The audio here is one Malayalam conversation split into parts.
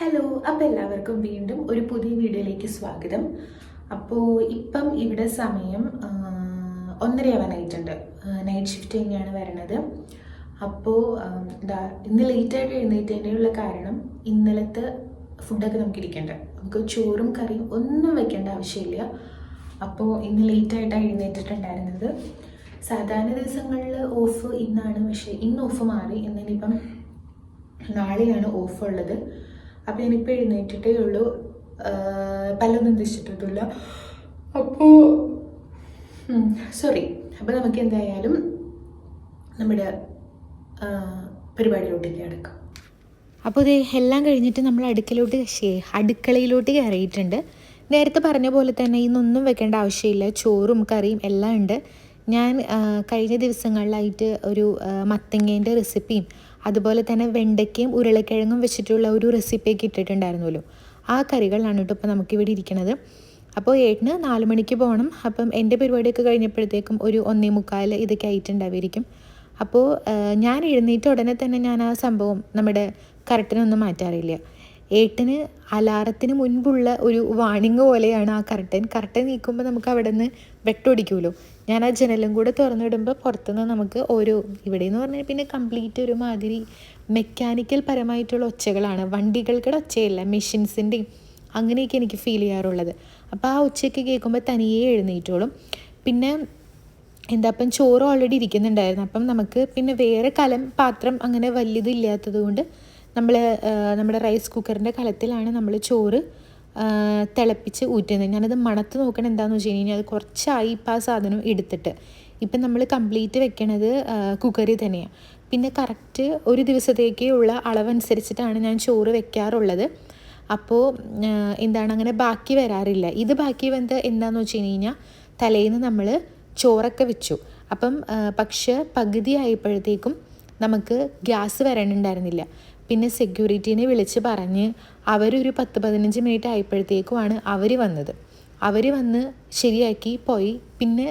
ഹലോ അപ്പോൾ എല്ലാവർക്കും വീണ്ടും ഒരു പുതിയ വീഡിയോയിലേക്ക് സ്വാഗതം. അപ്പോൾ ഇപ്പം ഇവിടെ സമയം ഒന്നരയാവാനായിട്ടുണ്ട്. നൈറ്റ് ഷിഫ്റ്റ് തന്നെയാണ് വരണത്. അപ്പോൾ എന്താ ഇന്ന് ലേറ്റായിട്ട് ഉള്ള കാരണം ഇന്നലത്തെ ഫുഡൊക്കെ നമുക്ക് ഇരിക്കേണ്ട. നമുക്ക് ചോറും കറിയും ഒന്നും വെക്കേണ്ട ആവശ്യമില്ല. അപ്പോൾ ഇന്ന് ലേറ്റായിട്ടാണ് എഴുന്നേറ്റിട്ടുണ്ടായിരുന്നത്. സാധാരണ ദിവസങ്ങളിൽ ഓഫ് ഇന്നാണ് പക്ഷേ ഇന്ന് ഓഫ് മാറി. ഇന്നിനിപ്പം നാളെയാണ് ഓഫ് ഉള്ളത്. അപ്പോൾ ഞാനിപ്പോൾ എഴുന്നേറ്റിട്ടേ ഉള്ളൂ. പല്ലൊന്നും തെച്ചിട്ടിട്ടില്ല അപ്പോൾ സോറി അപ്പോൾ നമുക്ക് എന്തായാലും നമ്മുടെ പരിപാടിയിലോട്ടേക്ക് കിടക്കാം. അപ്പോൾ ഇത് എല്ലാം കഴിഞ്ഞിട്ട് നമ്മൾ അടുക്കളയിലോട്ട് ശേ അടുക്കളയിലോട്ട് കയറിയിട്ടുണ്ട്. നേരത്തെ പറഞ്ഞ പോലെ തന്നെ ഇന്നൊന്നും വെക്കേണ്ട ആവശ്യമില്ല. ചോറും കറിയും എല്ലാം ഉണ്ട്. ഞാൻ കഴിഞ്ഞ ദിവസങ്ങളിലായിട്ട് ഒരു മത്തങ്ങേന്റെ റെസിപ്പിയും അതുപോലെ തന്നെ വെണ്ടയ്ക്കയും ഉരുളക്കിഴങ്ങും വെച്ചിട്ടുള്ള ഒരു റെസിപ്പിയൊക്കെ ഇട്ടിട്ടുണ്ടായിരുന്നല്ലോ. ആ കറികളാണ് കേട്ടോ ഇപ്പോൾ നമുക്കിവിടെ ഇരിക്കുന്നത് അപ്പോൾ ഏട്ടന് നാല് മണിക്ക് പോകണം. അപ്പം എന്റെ പരിപാടിയൊക്കെ കഴിഞ്ഞപ്പോഴത്തേക്കും ഒരു ഒന്നേ മുക്കാൽ ഇതൊക്കെ ആയിട്ടുണ്ടാവുമായിരിക്കും. അപ്പോൾ ഞാൻ എഴുന്നേറ്റ് ഉടനെ തന്നെ ഞാൻ ആ സംഭവം നമ്മുടെ കറക്റ്റിനൊന്നും മാറ്റാറില്ല. ഏട്ടന് അലാറത്തിന് മുൻപുള്ള ഒരു വാണിംഗ് പോലെയാണ് ആ കർട്ടൻ. കർട്ടൻ നീക്കുമ്പോൾ നമുക്ക് അവിടെ നിന്ന് വെട്ടൊടിക്കുമല്ലോ ഞാൻ ആ ജനലും കൂടെ തുറന്നിടുമ്പോൾ പുറത്തുനിന്ന് നമുക്ക് ഓരോ ഇവിടെ എന്ന് പറഞ്ഞാൽ പിന്നെ കംപ്ലീറ്റ് ഒരു മാതിരി മെക്കാനിക്കൽ പരമായിട്ടുള്ള ഒച്ചകളാണ്. വണ്ടികൾക്കിടെ ഒച്ചയല്ല മെഷീൻസിന്റെയും അങ്ങനെയൊക്കെ എനിക്ക് ഫീൽ ചെയ്യാറുള്ളത്. അപ്പോൾ ആ ഉച്ചയ്ക്ക് കേൾക്കുമ്പോൾ തനിയെ എഴുന്നേറ്റോളും. പിന്നെ എന്താ അപ്പം ചോറ് ഓൾറെഡി ഇരിക്കുന്നുണ്ടായിരുന്നു. അപ്പം നമുക്ക് പിന്നെ വേറെ കലം പാത്രം അങ്ങനെ വലിയതില്ലാത്തത് കൊണ്ട് നമ്മൾ നമ്മുടെ റൈസ് കുക്കറിന്റെ കലത്തിലാണ് നമ്മൾ ചോറ് തിളപ്പിച്ച് ഊറ്റുന്നത്. ഞാനത് മണത്ത് നോക്കണം എന്താണെന്ന് വെച്ച് കഴിഞ്ഞാൽ അത് കുറച്ചായി ഇപ്പം ആ സാധനം എടുത്തിട്ട്. ഇപ്പം നമ്മൾ കംപ്ലീറ്റ് വെക്കണത് കുക്കറിൽ തന്നെയാണ് പിന്നെ കറക്റ്റ് ഒരു ദിവസത്തേക്ക് ഉള്ള അളവനുസരിച്ചിട്ടാണ് ഞാൻ ചോറ് വെക്കാറുള്ളത്. അപ്പോൾ എന്താണ് അങ്ങനെ ബാക്കി വരാറില്ല. ഇത് ബാക്കി വന്നത് എന്താണെന്ന് വെച്ച് കഴിഞ്ഞാൽ തലേന്ന് നമ്മൾ ചോറൊക്കെ വെച്ചു. അപ്പം പക്ഷെ പകുതി ആയപ്പോഴത്തേക്കും നമുക്ക് ഗ്യാസ് വരണുണ്ടായിരുന്നില്ല. പിന്നെ സെക്യൂരിറ്റീനെ വിളിച്ച് പറഞ്ഞ് അവരൊരു പത്ത് പതിനഞ്ച് മിനിറ്റ് ആയപ്പോഴത്തേക്കുമാണ് അവർ വന്നത്. അവർ വന്ന് ശരിയാക്കി പോയി. പിന്നെ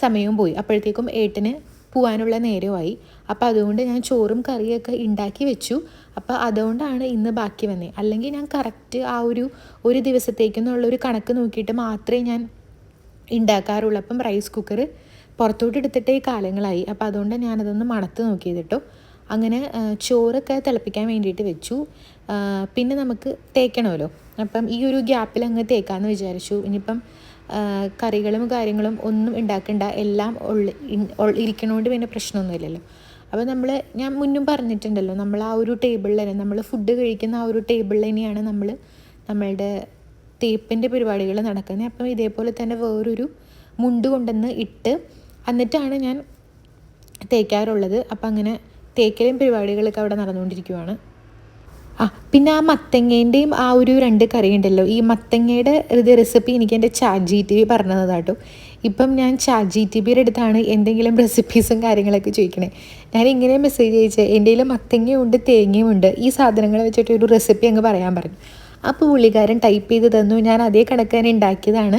സമയവും പോയി. അപ്പോഴത്തേക്കും ഏട്ടന് പോവാനുള്ള നേരമായി അപ്പോൾ അതുകൊണ്ട് ഞാൻ ചോറും കറിയൊക്കെ ഉണ്ടാക്കി വെച്ചു. അപ്പോൾ അതുകൊണ്ടാണ് ഇന്ന് ബാക്കി വന്നത് അല്ലെങ്കിൽ ഞാൻ കറക്റ്റ് ആ ഒരു ഒരു ദിവസത്തേക്കെന്നുള്ള ഒരു കണക്ക് നോക്കിയിട്ട് മാത്രമേ ഞാൻ ഉണ്ടാക്കാറുള്ളൂ അപ്പം റൈസ് കുക്കർ പുറത്തോട്ട് എടുത്തിട്ടേ കാലങ്ങളായി. അപ്പോൾ അതുകൊണ്ട് ഞാനതൊന്ന് മണത്ത് നോക്കിയത് കേട്ടോ അങ്ങനെ ചോറൊക്കെ തിളപ്പിക്കാൻ വേണ്ടിയിട്ട് വെച്ചു. പിന്നെ നമുക്ക് തേക്കണമല്ലോ. അപ്പം ഈ ഒരു ഗ്യാപ്പിൽ അങ്ങ് തേക്കാമെന്ന് വിചാരിച്ചു. ഇനിയിപ്പം കറികളും കാര്യങ്ങളും ഒന്നും ഉണ്ടാക്കണ്ട. എല്ലാം ഉള്ളി ഇരിക്കണോണ്ട് പിന്നെ പ്രശ്നമൊന്നുമില്ലല്ലോ. അപ്പോൾ നമ്മൾ ഞാൻ മുന്നും പറഞ്ഞിട്ടുണ്ടല്ലോ നമ്മൾ ആ ഒരു ടേബിളിൽ തന്നെ നമ്മൾ ഫുഡ് കഴിക്കുന്ന ആ ഒരു ടേബിളിൽ തന്നെയാണ് നമ്മൾ നമ്മളുടെ തേപ്പിന്റെ പരിപാടികൾ നടക്കുന്നത്. അപ്പം ഇതേപോലെ തന്നെ വേറൊരു മുണ്ട് കൊണ്ടുവന്ന് ഇട്ട് എന്നിട്ടാണ് ഞാൻ തേക്കാറുള്ളത്. അപ്പം അങ്ങനെ തേക്കലും പരിപാടികളൊക്കെ അവിടെ നടന്നുകൊണ്ടിരിക്കുവാണ്. ആ പിന്നെ ആ മത്തങ്ങേന്റെയും ആ ഒരു രണ്ട് കറി ഉണ്ടല്ലോ. ഈ മത്തങ്ങയുടെ ഇത് റെസിപ്പി എനിക്ക് എന്റെ ചാറ്റ് ജി ടി വി പറഞ്ഞതാട്ടോ. ഇപ്പം ഞാൻ ചാറ്റ് ജി ടി വിയുടെ അടുത്താണ് എന്തെങ്കിലും റെസിപ്പീസും കാര്യങ്ങളൊക്കെ ചോദിക്കണേ. ഞാൻ ഇങ്ങനെ മെസ്സേജ് അയച്ചത് എന്റെ കയ്യിൽ മത്തങ്ങയുണ്ട് തേങ്ങയുമുണ്ട് ഈ സാധനങ്ങൾ വെച്ചിട്ട് ഒരു റെസിപ്പി അങ്ങ് പറയാൻ പറഞ്ഞു. അപ്പോൾ പുള്ളിക്കാരൻ ടൈപ്പ് ചെയ്ത് തന്നു. ഞാൻ അതേ കണക്ക് തന്നെ ഉണ്ടാക്കിയതാണ്.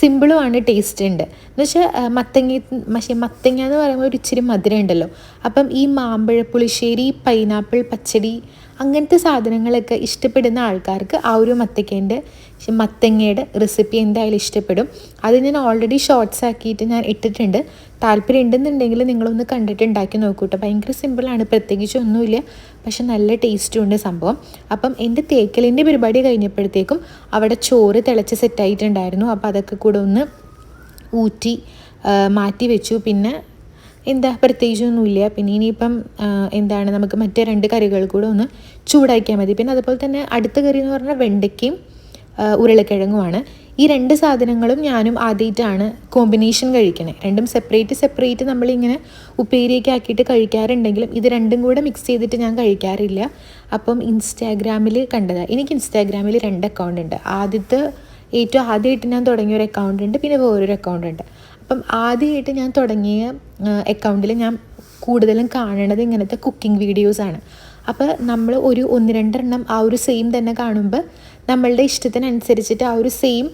സിമ്പിളും ആണ് ടേസ്റ്റ് ഉണ്ട്. എന്ന് വെച്ചാൽ മത്തങ്ങ പക്ഷേ മത്തങ്ങ എന്ന് പറയുമ്പോൾ ഒരു ഇച്ചിരി മധുരം ഉണ്ടല്ലോ. അപ്പം ഈ മാമ്പഴ പുളിശ്ശേരി പൈനാപ്പിൾ പച്ചടി അങ്ങനത്തെ സാധനങ്ങളൊക്കെ ഇഷ്ടപ്പെടുന്ന ആൾക്കാർക്ക് ആ ഒരു മത്തക്കേന്റെ മത്തങ്ങയുടെ റെസിപ്പി എന്തായാലും ഇഷ്ടപ്പെടും. അത് ഞാൻ ഓൾറെഡി ഷോർട്സ് ആക്കിയിട്ട് ഞാൻ ഇട്ടിട്ടുണ്ട്. താല്പര്യം ഉണ്ടെന്നുണ്ടെങ്കിൽ നിങ്ങളൊന്ന് കണ്ടിട്ട് ഉണ്ടാക്കി നോക്കൂ കേട്ടോ ഭയങ്കര സിമ്പിളാണ് പ്രത്യേകിച്ച് ഒന്നുമില്ല. പക്ഷെ നല്ല ടേസ്റ്റും ഉണ്ട് സംഭവം. അപ്പം എന്റെ തേക്കലിന്റെ പരിപാടി കഴിഞ്ഞപ്പോഴത്തേക്കും അവിടെ ചോറ് തിളച്ച് സെറ്റായിട്ടുണ്ടായിരുന്നു അപ്പോൾ അതൊക്കെ കൂടെ ഒന്ന് ഊറ്റി മാറ്റി വെച്ചു. പിന്നെ എന്താ പ്രത്യേകിച്ചൊന്നുമില്ല പിന്നെ ഇനിയിപ്പം എന്താണ് നമുക്ക് മറ്റേ രണ്ട് കറികൾ കൂടെ ഒന്ന് ചൂടാക്കിയാൽ മതി. പിന്നെ അതുപോലെ തന്നെ അടുത്ത കറി എന്ന് പറഞ്ഞാൽ വെണ്ടയ്ക്കയും ഉരുളക്കിഴങ്ങുമാണ്. ഈ രണ്ട് സാധനങ്ങളും ഞാനും ആദ്യമായിട്ടാണ് കോമ്പിനേഷൻ കഴിക്കണേ. രണ്ടും സെപ്പറേറ്റ് സെപ്പറേറ്റ് നമ്മളിങ്ങനെ ഉപ്പേരിയൊക്കെ ആക്കിയിട്ട് കഴിക്കാറുണ്ടെങ്കിലും ഇത് രണ്ടും കൂടെ മിക്സ് ചെയ്തിട്ട് ഞാൻ കഴിക്കാറില്ല. അപ്പം ഇൻസ്റ്റാഗ്രാമിൽ കണ്ടതാണ് എനിക്ക് ഇൻസ്റ്റാഗ്രാമിൽ രണ്ട് അക്കൗണ്ട് ഉണ്ട്. ആദ്യത്തെ ഏറ്റവും ആദ്യമായിട്ട് ഞാൻ തുടങ്ങിയ ഒരു അക്കൗണ്ട് ഉണ്ട്. പിന്നെ വേറൊരു അക്കൗണ്ട് ഉണ്ട്. അപ്പം ആദ്യമായിട്ട് ഞാൻ തുടങ്ങിയ അക്കൗണ്ടിൽ ഞാൻ കൂടുതലും കാണണത് ഇങ്ങനത്തെ കുക്കിംഗ് വീഡിയോസാണ് അപ്പോൾ നമ്മൾ ഒരു ഒന്ന് രണ്ടെണ്ണം ആ ഒരു സെയിം തന്നെ കാണുമ്പോൾ നമ്മളുടെ ഇഷ്ടത്തിനനുസരിച്ചിട്ട് ആ ഒരു സെയിം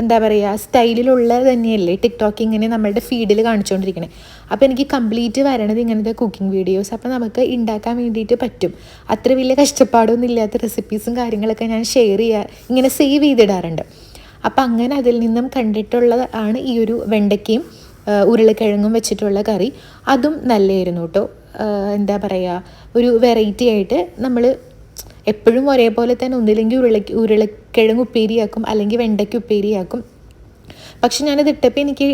എന്താ പറയുക സ്റ്റൈലിലുള്ള തന്നെയല്ലേ ടിക്ടോക്ക് ഇങ്ങനെ നമ്മളുടെ ഫീഡിൽ കാണിച്ചുകൊണ്ടിരിക്കണേ അപ്പോൾ എനിക്ക് കംപ്ലീറ്റ് വരണത് ഇങ്ങനത്തെ കുക്കിംഗ് വീഡിയോസ് അപ്പോൾ നമുക്ക് ഉണ്ടാക്കാൻ വേണ്ടിയിട്ട് പറ്റും. അത്ര വലിയ കഷ്ടപ്പാടൊന്നും ഇല്ലാത്ത റെസിപ്പീസും കാര്യങ്ങളൊക്കെ ഞാൻ ഷെയർ ചെയ്യാ ഇങ്ങനെ സേവ് ചെയ്തിടാറുണ്ട്. അപ്പോൾ അങ്ങനെ അതിൽ നിന്നും കണ്ടിട്ടുള്ളത് ആണ് ഈ ഒരു വെണ്ടയ്ക്കയും ഉരുളക്കിഴങ്ങും വെച്ചിട്ടുള്ള കറി. അതും നല്ലതായിരുന്നു കേട്ടോ. എന്താ പറയുക ഒരു വെറൈറ്റി ആയിട്ട് നമ്മൾ എപ്പോഴും ഒരേപോലെ തന്നെ ഒന്നില്ലെങ്കിൽ ഉരുള ഉരുളക്കിഴങ്ങ് ഉപ്പേരിയാക്കും അല്ലെങ്കിൽ വെണ്ടയ്ക്ക് ഉപ്പേരിയാക്കും. പക്ഷെ ഞാനത് ഇട്ടപ്പോൾ എനിക്ക്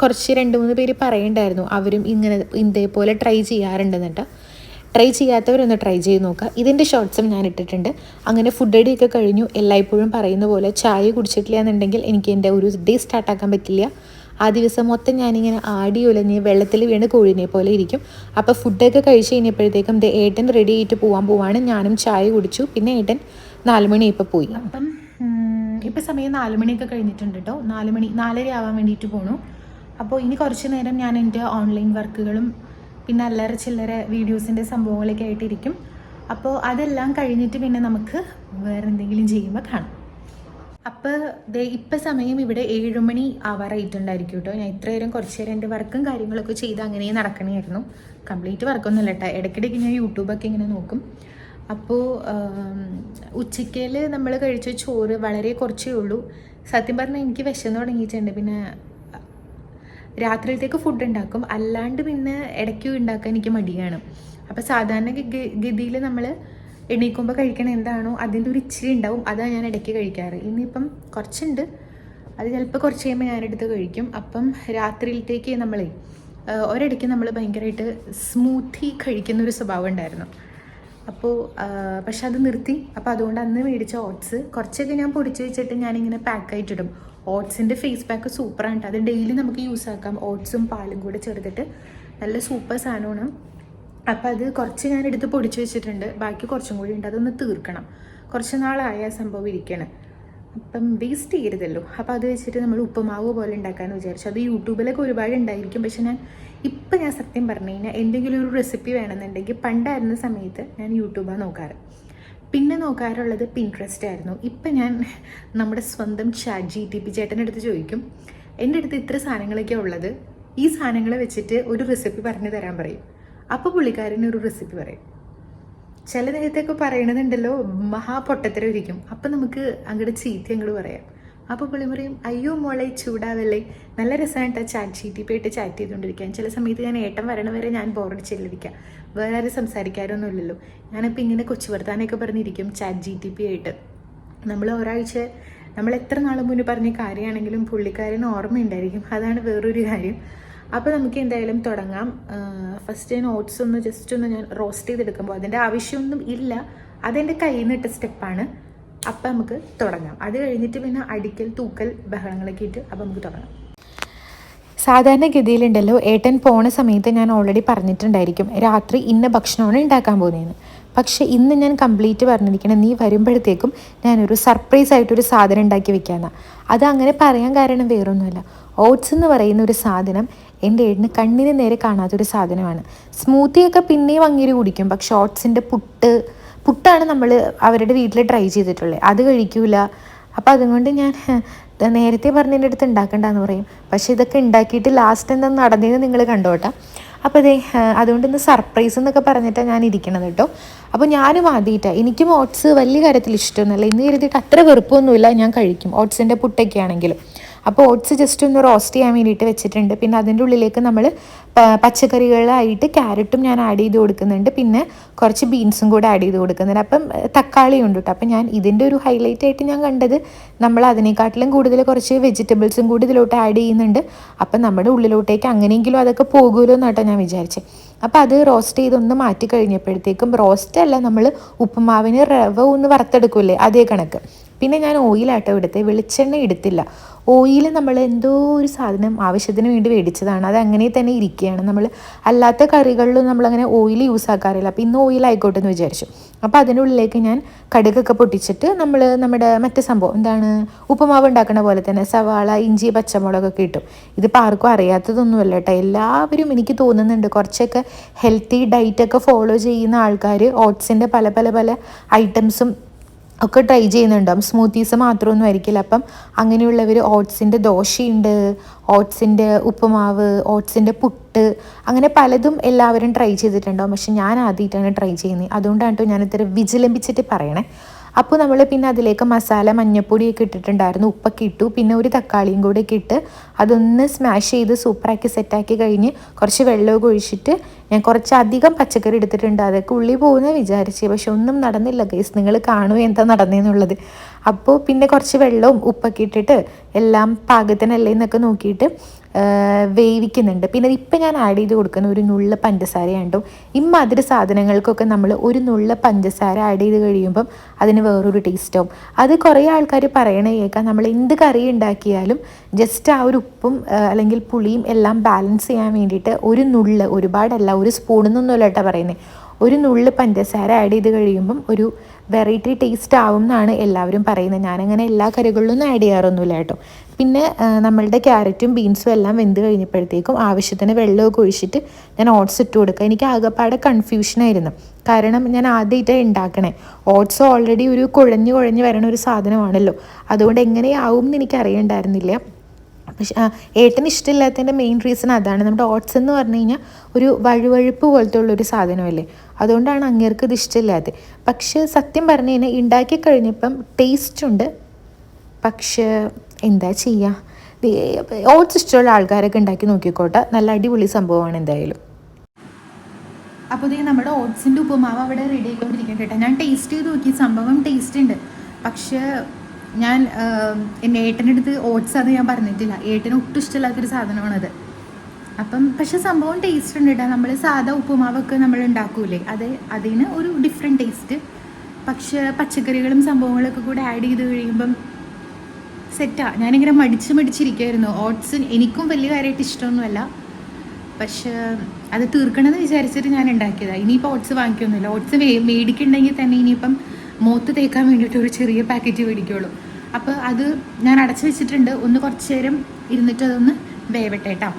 കുറച്ച് രണ്ട് മൂന്ന് പേര് പറയണ്ടായിരുന്നു അവരും ഇങ്ങനെ ഇതേപോലെ ട്രൈ ചെയ്യാറുണ്ടെന്നിട്ട്. ട്രൈ ചെയ്യാത്തവരൊന്ന് ട്രൈ ചെയ്ത് നോക്കുക ഇതിന്റെ ഷോർട്സും ഞാൻ ഇട്ടിട്ടുണ്ട്. അങ്ങനെ ഫുഡ് അടിയൊക്കെ കഴിഞ്ഞു. എല്ലായ്പ്പോഴും പറയുന്ന പോലെ ചായ കുടിച്ചിട്ടില്ല എന്നുണ്ടെങ്കിൽ എനിക്ക് എന്റെ ഒരു ഡേ സ്റ്റാർട്ടാക്കാൻ പറ്റില്ല. ആ ദിവസം മൊത്തം ഞാനിങ്ങനെ ആടി ഉലഞ്ഞ് വെള്ളത്തിൽ വീണ് കോഴിനെ പോലെ ഇരിക്കും. അപ്പോൾ ഫുഡൊക്കെ കഴിച്ച് കഴിഞ്ഞപ്പോഴത്തേക്കും ദേ ഏട്ടൻ റെഡി ആയിട്ട് പോകാൻ പോവാണ്. ഞാനും ചായ കുടിച്ചു. പിന്നെ ഏട്ടൻ നാലുമണി ഇപ്പോൾ പോയി. അപ്പം ഇപ്പം സമയം നാലുമണിയൊക്കെ കഴിഞ്ഞിട്ടുണ്ട് കേട്ടോ നാലുമണി നാലര ആവാൻ വേണ്ടിയിട്ട് പോണു. അപ്പോൾ ഇനി കുറച്ച് നേരം ഞാൻ എന്റെ ഓൺലൈൻ വർക്കുകളും പിന്നെ അല്ലറ ചില്ലറ വീഡിയോസിന്റെ സംഭവങ്ങളൊക്കെ ആയിട്ടിരിക്കും. അപ്പോൾ അതെല്ലാം കഴിഞ്ഞിട്ട് പിന്നെ നമുക്ക് വേറെ എന്തെങ്കിലും ചെയ്യുമ്പോൾ കാണാം. അപ്പോൾ ദേ ഇപ്പം സമയം ഇവിടെ ഏഴുമണി ആവാറായിട്ടുണ്ടായിരിക്കും കേട്ടോ. ഞാൻ ഇത്ര നേരം കുറച്ച് നേരം എന്റെ വർക്കും കാര്യങ്ങളൊക്കെ ചെയ്ത് അങ്ങനെ നടക്കണമായിരുന്നു കംപ്ലീറ്റ് വർക്കൊന്നുമല്ല കേട്ടോ. ഇടയ്ക്കിടയ്ക്ക് ഞാൻ യൂട്യൂബൊക്കെ ഇങ്ങനെ നോക്കും. അപ്പോൾ ഉച്ചയ്ക്കൽ നമ്മൾ കഴിച്ച ചോറ് വളരെ കുറച്ചേ ഉള്ളൂ. സത്യം പറഞ്ഞാൽ എനിക്ക് വിശന്ന് തുടങ്ങിയിട്ടുണ്ട്. പിന്നെ രാത്രിയിലത്തേക്ക് ഫുഡ് ഉണ്ടാക്കും. അല്ലാണ്ട് പിന്നെ ഇടയ്ക്ക് ഉണ്ടാക്കാൻ എനിക്ക് മടിയാണ്. അപ്പോൾ സാധാരണ ഗതിയിൽ നമ്മൾ എണീക്കുമ്പോൾ കഴിക്കണ എന്താണോ അതിന്റെ ഒരു ഇച്ചിരി ഉണ്ടാവും അതാണ് ഞാൻ ഇടയ്ക്ക് കഴിക്കാറ്. ഇനിയിപ്പം കുറച്ചുണ്ട്. അത് ചിലപ്പോൾ കുറച്ച് കഴിയുമ്പോൾ ഞാനെടുത്ത് കഴിക്കും. അപ്പം രാത്രിയിലത്തേക്ക് നമ്മളെ ഒരിടയ്ക്ക് നമ്മൾ ഭയങ്കരമായിട്ട് സ്മൂത്തി കഴിക്കുന്ന ഒരു സ്വഭാവം ഉണ്ടായിരുന്നു. അപ്പോൾ പക്ഷെ അത് നിർത്തി. അപ്പോൾ അതുകൊണ്ട് അന്ന് മേടിച്ച ഓട്സ് കുറച്ചൊക്കെ ഞാൻ പൊടിച്ച് വെച്ചിട്ട് ഞാനിങ്ങനെ പാക്കായിട്ടിടും ഓട്സിന്റെ ഫേസ് പാക്ക് സൂപ്പറാണ് അത് ഡെയിലി നമുക്ക് യൂസ് ആക്കാം. ഓട്സും പാലും കൂടെ ചേർത്തിട്ട് നല്ല സൂപ്പർ സാധനമാണ്. അപ്പം അത് കുറച്ച് ഞാൻ എടുത്ത് പൊടിച്ച് വെച്ചിട്ടുണ്ട്. ബാക്കി കുറച്ചും കൂടി ഉണ്ട്. അതൊന്ന് തീർക്കണം. കുറച്ച് നാളായ സംഭവം ഇരിക്കണം. അപ്പം വേസ്റ്റ് ചെയ്യരുതല്ലോ. അപ്പോൾ അത് വെച്ചിട്ട് നമ്മൾ ഉപ്പുമാവ് പോലെ ഉണ്ടാക്കാമെന്ന് വിചാരിച്ചു. അത് യൂട്യൂബിലൊക്കെ ഒരുപാട് ഉണ്ടായിരിക്കും. പക്ഷെ ഞാൻ ഇപ്പം ഞാൻ സത്യം പറഞ്ഞു കഴിഞ്ഞാൽ എന്തെങ്കിലും ഒരു റെസിപ്പി വേണമെന്നുണ്ടെങ്കിൽ പണ്ടായിരുന്ന സമയത്ത് ഞാൻ യൂട്യൂബാണ് നോക്കാറ്. പിന്നെ നോക്കാറുള്ളത് പിൻട്രസ്റ്റ് ആയിരുന്നു. ഇപ്പം ഞാൻ നമ്മുടെ സ്വന്തം ചാറ്റ് ജി ടി പി ചേട്ടന്റെ അടുത്ത് ചോദിക്കും എന്റെ അടുത്ത് ഇത്ര സാധനങ്ങളൊക്കെ ഉള്ളത്? ഈ സാധനങ്ങളെ വെച്ചിട്ട് ഒരു റെസിപ്പി പറഞ്ഞു തരാൻ പറയും. അപ്പോൾ പുള്ളിക്കാരന് ഒരു റെസിപ്പി പറയും. ചില നേരത്തൊക്കെ പറയണതുണ്ടല്ലോ മഹാ പൊട്ടത്തരം ഇരിക്കും അപ്പം നമുക്ക് അങ്ങോട്ട് ചീത്ത അങ്ങോട്ട് പറയാം. അപ്പോൾ പുള്ളി പറയും അയ്യോ മോളെ ചൂടാവല്ലേ? നല്ല രസമായിട്ടാ ചാറ്റ് ചീറ്റി പോയിട്ട് ചാറ്റ് ചെയ്തുകൊണ്ടിരിക്കാൻ ചില സമയത്ത് ഞാൻ ഏട്ടൻ വരണ വരെ ഞാൻ ബോറടിച്ചിരിക്കാം വേറെ ആരും സംസാരിക്കാറൊന്നും ഇല്ലല്ലോ ഞാനിപ്പോൾ ഇങ്ങനെ കൊച്ചു വർത്താനൊക്കെ പറഞ്ഞിരിക്കും ചാറ്റ് ജി ടി പി ആയിട്ട്. നമ്മൾ ഒരാഴ്ച നമ്മൾ എത്ര നാൾ മുന്നേ പറഞ്ഞ കാര്യമാണെങ്കിലും പുള്ളിക്കാരന് ഓർമ്മയുണ്ടായിരിക്കും. അതാണ് വേറൊരു കാര്യം. അപ്പോൾ നമുക്ക് എന്തായാലും തുടങ്ങാം. ഫസ്റ്റ് ഓട്സ് ഒന്ന് ജസ്റ്റ് ഒന്ന് ഞാൻ റോസ്റ്റ് ചെയ്തെടുക്കുമ്പോൾ അതിന്റെ ആവശ്യമൊന്നും ഇല്ല. അതെന്റെ കയ്യിൽ നിന്ന് ഇട്ട സ്റ്റെപ്പാണ് അപ്പം നമുക്ക് തുടങ്ങാം. അത് കഴിഞ്ഞിട്ട് പിന്നെ അടിക്കൽ തൂക്കൽ ബഹളങ്ങളൊക്കെ ഇട്ട് അപ്പം നമുക്ക് തുടങ്ങാം. സാധാരണഗതിയിലുണ്ടല്ലോ ഏട്ടൻ പോണ സമയത്ത് ഞാൻ ഓൾറെഡി പറഞ്ഞിട്ടുണ്ടായിരിക്കും രാത്രി ഇന്ന ഭക്ഷണമാണ് ഉണ്ടാക്കാൻ പോകുന്നതെന്ന്. പക്ഷേ ഇന്ന് ഞാൻ കംപ്ലീറ്റ് പറഞ്ഞിരിക്കണം നീ വരുമ്പോഴത്തേക്കും ഞാനൊരു സർപ്രൈസ് ആയിട്ടൊരു സാധനം ഉണ്ടാക്കി വെക്കാമെന്നാണ് അത് അങ്ങനെ പറയാൻ കാരണം വേറൊന്നുമല്ല. ഓട്സ് എന്ന് പറയുന്ന ഒരു സാധനം എന്റെ ഏടിന് കണ്ണിന് നേരെ കാണാത്തൊരു സാധനമാണ്. സ്മൂത്തിയൊക്കെ പിന്നെയും അങ്ങേര് കുടിക്കും പക്ഷെ ഓട്സിന്റെ പുട്ട് പുട്ടാണ് നമ്മൾ അവരുടെ വീട്ടിൽ ട്രൈ ചെയ്തിട്ടുള്ളത് അത് കഴിക്കൂല. അപ്പോൾ അതുകൊണ്ട് ഞാൻ നേരത്തെ നേരത്തെ പറഞ്ഞതിന്റെ അടുത്ത് ഉണ്ടാക്കണ്ടെന്ന് പറയും. പക്ഷേ ഇതൊക്കെ ഉണ്ടാക്കിയിട്ട് ലാസ്റ്റ് എന്താ നടന്നതെന്ന് നിങ്ങൾ കണ്ടോട്ടെ. അപ്പോൾ അതെ അതുകൊണ്ട് ഇന്ന് സർപ്രൈസ് എന്നൊക്കെ പറഞ്ഞിട്ടാണ് ഞാൻ ഇരിക്കണത് കേട്ടോ. അപ്പോൾ ഞാനും ആദ്യമായിട്ടാണ് എനിക്കും ഓട്സ് വലിയ കാര്യത്തിൽ ഇഷ്ടമൊന്നുമല്ല. ഇന്ന് കരുതിയിട്ട് അത്ര വെറുപ്പൊന്നുമില്ല. ഞാൻ കഴിക്കും. ഓട്സിന്റെ പുട്ടൊക്കെ ആണെങ്കിലും. അപ്പോൾ ഓട്സ് ജസ്റ്റ് ഒന്ന് റോസ്റ്റ് ചെയ്യാൻ വേണ്ടിയിട്ട് വെച്ചിട്ടുണ്ട്. പിന്നെ അതിന്റെ ഉള്ളിലേക്ക് നമ്മൾ പച്ചക്കറികളായിട്ട് ക്യാരറ്റും ഞാൻ ആഡ് ചെയ്ത് കൊടുക്കുന്നുണ്ട്. പിന്നെ കുറച്ച് ബീൻസും കൂടെ ആഡ് ചെയ്ത് കൊടുക്കുന്നുണ്ട്. അപ്പം തക്കാളി ഉണ്ട് കേട്ടോ അപ്പം ഞാൻ ഇതിന്റെ ഒരു ഹൈലൈറ്റ് ആയിട്ട് ഞാൻ കണ്ടത് നമ്മൾ അതിനെക്കാട്ടിലും കൂടുതൽ കുറച്ച് വെജിറ്റബിൾസും കൂടി ഇതിലോട്ട് ആഡ് ചെയ്യുന്നുണ്ട്. അപ്പം നമ്മുടെ ഉള്ളിലോട്ടേക്ക് അങ്ങനെയെങ്കിലും അതൊക്കെ പോകുമല്ലോ എന്നാട്ടോ ഞാൻ വിചാരിച്ചത് അപ്പം അത് റോസ്റ്റ് ചെയ്തൊന്ന് മാറ്റി കഴിഞ്ഞപ്പോഴത്തേക്കും റോസ്റ്റ് അല്ല നമ്മൾ ഉപ്പുമാവിന് റവ ഒന്ന് വറുത്തെടുക്കൂലേ അതേ കണക്ക്. പിന്നെ ഞാൻ ഓയിലാട്ടോ എടുത്ത് വെളിച്ചെണ്ണ എടുത്തില്ല. ഓയിൽ നമ്മൾ എന്തോ ഒരു സാധനം ആവശ്യത്തിന് വേണ്ടി മേടിച്ചതാണ് അത് അങ്ങനെ തന്നെ ഇരിക്കുകയാണ്. നമ്മൾ അല്ലാത്ത കറികളിലും നമ്മളങ്ങനെ ഓയിൽ യൂസ് ആക്കാറില്ല. അപ്പോൾ ഇന്ന് ഓയിൽ ആയിക്കോട്ടെ എന്ന് വിചാരിച്ചു. അപ്പോൾ അതിനുള്ളിലേക്ക് ഞാൻ കടുകൊക്കെ പൊട്ടിച്ചിട്ട് നമ്മൾ നമ്മുടെ മറ്റേ സംഭവം എന്താണ് ഉപ്പുമാവ് ഉണ്ടാക്കുന്ന പോലെ തന്നെ സവാള ഇഞ്ചി പച്ചമുളകൊക്കെ ഇട്ടു. ഇതിപ്പോൾ ആർക്കും അറിയാത്തതൊന്നുമല്ല കേട്ടോ. എല്ലാവരും എനിക്ക് തോന്നുന്നുണ്ട് കുറച്ചൊക്കെ ഹെൽത്തി ഡയറ്റൊക്കെ ഫോളോ ചെയ്യുന്ന ആൾക്കാർ ഓട്സിന്റെ പല പല പല ഐറ്റംസും ഒക്കെ ട്രൈ ചെയ്യുന്നുണ്ടാവും സ്മൂത്തീസ് മാത്രമൊന്നും ആയിരിക്കില്ല. അപ്പം അങ്ങനെയുള്ളവർ ഓട്സിന്റെ ദോശയുണ്ട് ഓട്സിന്റെ ഉപ്പുമാവ് ഓട്സിന്റെ പുട്ട് അങ്ങനെ പലതും എല്ലാവരും ട്രൈ ചെയ്തിട്ടുണ്ടാവും. പക്ഷെ ഞാൻ ആദ്യമായിട്ടാണ് ട്രൈ ചെയ്യുന്നത്. അതുകൊണ്ടാണ് കേട്ടോ ഞാൻ ഇത്ര വിജിലംബിച്ചിട്ട് പറയണേ. അപ്പോൾ നമ്മൾ പിന്നെ അതിലേക്ക് മസാല മഞ്ഞപ്പൊടിയൊക്കെ ഇട്ടിട്ടുണ്ടായിരുന്നു. ഉപ്പൊക്കെ ഇട്ടു. പിന്നെ ഒരു തക്കാളിയും കൂടെ ഒക്കെ ഇട്ട് അതൊന്ന് സ്മാഷ് ചെയ്ത് സൂപ്പറാക്കി സെറ്റാക്കി കഴിഞ്ഞ് കുറച്ച് വെള്ളമൊക്കെ ഒഴിച്ചിട്ട് ഞാൻ കുറച്ചധികം പച്ചക്കറി എടുത്തിട്ടുണ്ട്. അതൊക്കെ ഉള്ളി പോകുന്ന വിചാരിച്ചു. പക്ഷെ ഒന്നും നടന്നില്ല ഗൈസ് നിങ്ങൾ കാണുമോ എന്താ നടന്നതെന്നുള്ളത് അപ്പോൾ പിന്നെ കുറച്ച് വെള്ളവും ഉപ്പൊക്കെ ഇട്ടിട്ട് എല്ലാം പാകത്തിനല്ലേ എന്നൊക്കെ നോക്കിയിട്ട് വേവിക്കുന്നുണ്ട്. പിന്നെ ഇപ്പം ഞാൻ ആഡ് ചെയ്ത് കൊടുക്കുന്ന ഒരു നുള്ള പഞ്ചസാരയാണ് ഇമ്മാതിരി സാധനങ്ങൾക്കൊക്കെ നമ്മൾ ഒരു നുള്ള പഞ്ചസാര ആഡ് ചെയ്ത് കഴിയുമ്പം അതിന് വേറൊരു ടേസ്റ്റാവും അത് കുറേ ആൾക്കാർ പറയണ കേൾക്കാം നമ്മൾ എന്ത് കറി ഉണ്ടാക്കിയാലും ജസ്റ്റ് ആ ഒരു ഉപ്പും അല്ലെങ്കിൽ പുളിയും എല്ലാം ബാലൻസ് ചെയ്യാൻ വേണ്ടിയിട്ട് ഒരു നുള്ള് ഒരുപാടല്ല ഒരു സ്പൂണെന്നൊന്നുമല്ല കേട്ടോ പറയുന്നത് ഒരു നുള്ള് പഞ്ചസാര ആഡ് ചെയ്ത് കഴിയുമ്പം ഒരു വെറൈറ്റി ടേസ്റ്റ് ആവും എന്നാണ് എല്ലാവരും പറയുന്നത്. ഞാനങ്ങനെ എല്ലാ കറികളിലൊന്നും ആഡ് ചെയ്യാറൊന്നുമില്ല കേട്ടോ. പിന്നെ നമ്മളുടെ ക്യാരറ്റും ബീൻസും എല്ലാം വെന്ത് കഴിഞ്ഞപ്പോഴത്തേക്കും ആവശ്യത്തിന് വെള്ളമൊക്കെ ഒഴിച്ചിട്ട് ഞാൻ ഓട്സ് ഇട്ട് കൊടുക്കുക. എനിക്ക് ആകെപ്പാടെ കൺഫ്യൂഷനായിരുന്നു കാരണം ഞാൻ ആദ്യമായിട്ടാണ് ഉണ്ടാക്കണേ ഓട്സ് ഓൾറെഡി ഒരു കുഴഞ്ഞു കുഴഞ്ഞു വരണ ഒരു സാധനമാണല്ലോ. അതുകൊണ്ട് എങ്ങനെയാവും എന്ന് എനിക്ക് അറിയണ്ടായിരുന്നില്ല പക്ഷെ ഏട്ടന് ഇഷ്ടമില്ലാത്തതിന്റെ മെയിൻ റീസൺ അതാണ്. നമ്മുടെ ഓട്സ് എന്ന് പറഞ്ഞു കഴിഞ്ഞാൽ ഒരു വഴുവഴുപ്പ് പോലത്തെ ഉള്ളൊരു സാധനമല്ലേ? അതുകൊണ്ടാണ് അങ്ങേർക്ക് ഇത് ഇഷ്ടമില്ലാത്തത്. പക്ഷേ സത്യം പറഞ്ഞു കഴിഞ്ഞാൽ ഉണ്ടാക്കി കഴിഞ്ഞപ്പം ടേസ്റ്റ് ഉണ്ട്. പക്ഷേ എന്താ ചെയ്യുക ഓട്സ് ഇഷ്ടമുള്ള ആൾക്കാരൊക്കെ ഉണ്ടാക്കി നോക്കിക്കോട്ടെ. നല്ല അടിപൊളി സംഭവമാണ് എന്തായാലും. അപ്പോൾ ഇതേ നമ്മുടെ ഓട്സിന്റെ ഉപ്പുമാവ് അവിടെ റെഡി ആയിക്കൊണ്ടിരിക്കാം കേട്ടോ. ഞാൻ ടേസ്റ്റ് ചെയ്ത് നോക്കി. സംഭവം ടേസ്റ്റ് ഉണ്ട്. പക്ഷേ ഞാൻ എന്റെ ഏട്ടന്റെ അടുത്ത് ഓട്സ് അത് ഞാൻ പറഞ്ഞിട്ടില്ല. ഏട്ടന് ഒട്ടും ഇഷ്ടമില്ലാത്തൊരു സാധനമാണത്. അപ്പം പക്ഷെ സംഭവം ടേസ്റ്റ് ഉണ്ട് കേട്ടോ നമ്മൾ സാധാ ഉപ്പുമാവൊക്കെ നമ്മൾ ഉണ്ടാക്കൂലേ? അത് അതിന് ഒരു ഡിഫറെന്റ് ടേസ്റ്റ് പക്ഷേ പച്ചക്കറികളും സംഭവങ്ങളൊക്കെ കൂടെ ആഡ് ചെയ്ത് കഴിയുമ്പം സെറ്റാണ് ഞാനിങ്ങനെ മടിച്ച് മടിച്ചിരിക്കുമായിരുന്നു ഓട്സ് എനിക്കും വലിയ കാര്യമായിട്ട് ഇഷ്ടമൊന്നുമല്ല. പക്ഷേ അത് തീർക്കണമെന്ന് വിചാരിച്ചിട്ട് ഞാൻ ഉണ്ടാക്കിയതാണ് ഇനിയിപ്പോൾ ഓട്സ് വാങ്ങിക്കൊന്നുമില്ല. ഓട്സ് മേടിക്കുന്നുണ്ടെങ്കിൽ തന്നെ ഇനിയിപ്പം മൂത്ത് തേക്കാൻ വേണ്ടിയിട്ട് ഒരു ചെറിയ പാക്കറ്റ് മേടിക്കുള്ളൂ. അപ്പോൾ അത് ഞാൻ അടച്ചു വെച്ചിട്ടുണ്ട്. ഒന്ന് കുറച്ച് നേരം ഇരുന്നിട്ട് അതൊന്ന് വേവട്ടേട്ടാ.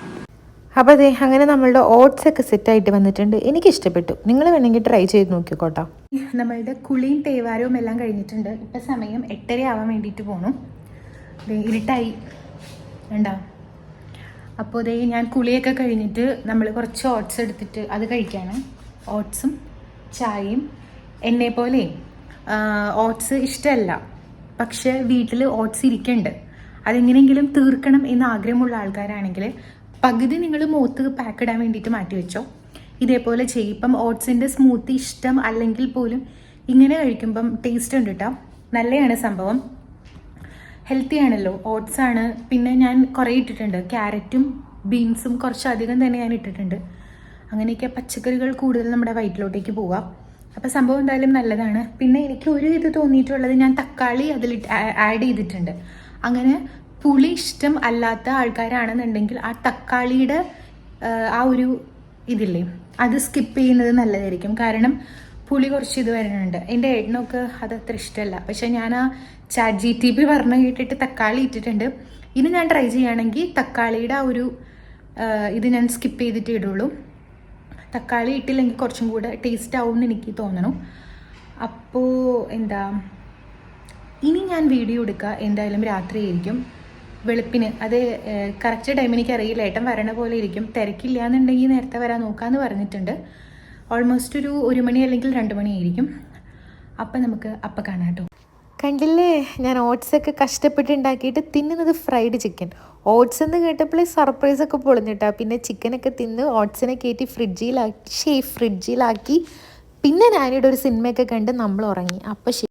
അപ്പോൾ അതെ അങ്ങനെ നമ്മളുടെ ഓട്സ് ഒക്കെ സെറ്റായിട്ട് വന്നിട്ടുണ്ട്. എനിക്ക് ഇഷ്ടപ്പെട്ടു. നിങ്ങൾ വേണമെങ്കിൽ ട്രൈ ചെയ്ത് നോക്കിക്കോട്ടോ. നമ്മളുടെ കുളിയും തേവാരവും എല്ലാം കഴിഞ്ഞിട്ടുണ്ട്. ഇപ്പം സമയം എട്ടര ആവാൻ വേണ്ടിയിട്ട് പോണു. ഇരുട്ടായി. വേണ്ട അപ്പോൾ ദേ ഞാൻ കുളിയൊക്കെ കഴിഞ്ഞിട്ട് നമ്മൾ കുറച്ച് ഓട്സ് എടുത്തിട്ട് അത് കഴിക്കാണ്. ഓട്സും ചായയും എന്നെ പോലെ ഓട്സ് ഇഷ്ടമല്ല പക്ഷെ വീട്ടിൽ ഓട്സ് ഇരിക്കുന്നുണ്ട് അതെങ്ങനെയെങ്കിലും തീർക്കണം എന്ന് ആഗ്രഹമുള്ള ആൾക്കാരാണെങ്കിൽ പകുതി നിങ്ങൾ മൂത്ത് പാക്ക് ഇടാൻ വേണ്ടിയിട്ട് മാറ്റി വെച്ചോ. ഇതേപോലെ ചെയ്യും. ഇപ്പം ഓട്സിന്റെ സ്മൂത്തി ഇഷ്ടം അല്ലെങ്കിൽ പോലും ഇങ്ങനെ കഴിക്കുമ്പം ടേസ്റ്റ് ഉണ്ട് കേട്ടോ നല്ലതാണ് സംഭവം. ഹെൽത്തി ആണല്ലോ. ഓട്സ് ആണ്. പിന്നെ ഞാൻ കുറേ ഇട്ടിട്ടുണ്ട്. ക്യാരറ്റും ബീൻസും കുറച്ചധികം തന്നെ ഞാൻ ഇട്ടിട്ടുണ്ട്. അങ്ങനെയൊക്കെ പച്ചക്കറികൾ കൂടുതൽ നമ്മുടെ വയറ്റിലോട്ടേക്ക് പോവാം. അപ്പോൾ സംഭവം എന്തായാലും നല്ലതാണ്. പിന്നെ എനിക്ക് ഒരു ഇത് തോന്നിയിട്ടുള്ളത് ഞാൻ തക്കാളി അതിൽ ആഡ് ചെയ്തിട്ടുണ്ട്. അങ്ങനെ പുളി ഇഷ്ടം അല്ലാത്ത ആൾക്കാരാണെന്നുണ്ടെങ്കിൽ ആ തക്കാളിയുടെ ആ, ഒരു ഇതില്ലേ അത് സ്കിപ്പ് ചെയ്യുന്നത് നല്ലതായിരിക്കും. കാരണം പുളി കുറച്ച് ഇത് വരുന്നുണ്ട് എന്റെ ഏട്ടനൊക്കെ അത് അത്ര ഇഷ്ടമല്ല. പക്ഷെ ഞാൻ ആ ചാറ്റ് ജി ടി പി പറഞ്ഞു കേട്ടിട്ട് തക്കാളി ഇട്ടിട്ടുണ്ട്. ഇനി ഞാൻ ട്രൈ ചെയ്യുകയാണെങ്കിൽ തക്കാളിയുടെ ആ ഒരു ഇത് ഞാൻ സ്കിപ്പ് ചെയ്തിട്ട് ഇടുള്ളൂ. തക്കാളി ഇട്ടില്ലെങ്കിൽ കുറച്ചും കൂടെ ടേസ്റ്റ് ആവും എന്ന് എനിക്ക് തോന്നണു. അപ്പോൾ എന്താ ഇനി ഞാൻ വീഡിയോ എടുക്കുക എന്തായാലും രാത്രിയായിരിക്കും വെളുപ്പിന് അത് കറക്റ്റ് ടൈം എനിക്ക് അറിയില്ല. ഏട്ടൻ വരണ പോലെ ഇരിക്കും. തിരക്കില്ല എന്നുണ്ടെങ്കിൽ നേരത്തെ വരാൻ നോക്കാമെന്ന് പറഞ്ഞിട്ടുണ്ട്. ഓൾമോസ്റ്റ് ഒരു ഒരു മണി അല്ലെങ്കിൽ രണ്ട് മണിയായിരിക്കും അപ്പം നമുക്ക് അപ്പം കാണാം കേട്ടോ കണ്ടില്ലേ? ഞാൻ ഓട്സ് ഒക്കെ കഷ്ടപ്പെട്ട് ഉണ്ടാക്കിയിട്ട് തിന്നുന്നത് ഫ്രൈഡ് ചിക്കൻ ഓട്സ് എന്ന് സർപ്രൈസ് ഒക്കെ പൊളിഞ്ഞിട്ടാ. പിന്നെ ചിക്കനൊക്കെ തിന്ന് ഓട്സിനെ കയറ്റി ഫ്രിഡ്ജിലാക്കി ഫ്രിഡ്ജിലാക്കി. പിന്നെ ഞാനിവിടെ ഒരു സിനിമയൊക്കെ കണ്ട് നമ്മൾ ഉറങ്ങി. അപ്പോൾ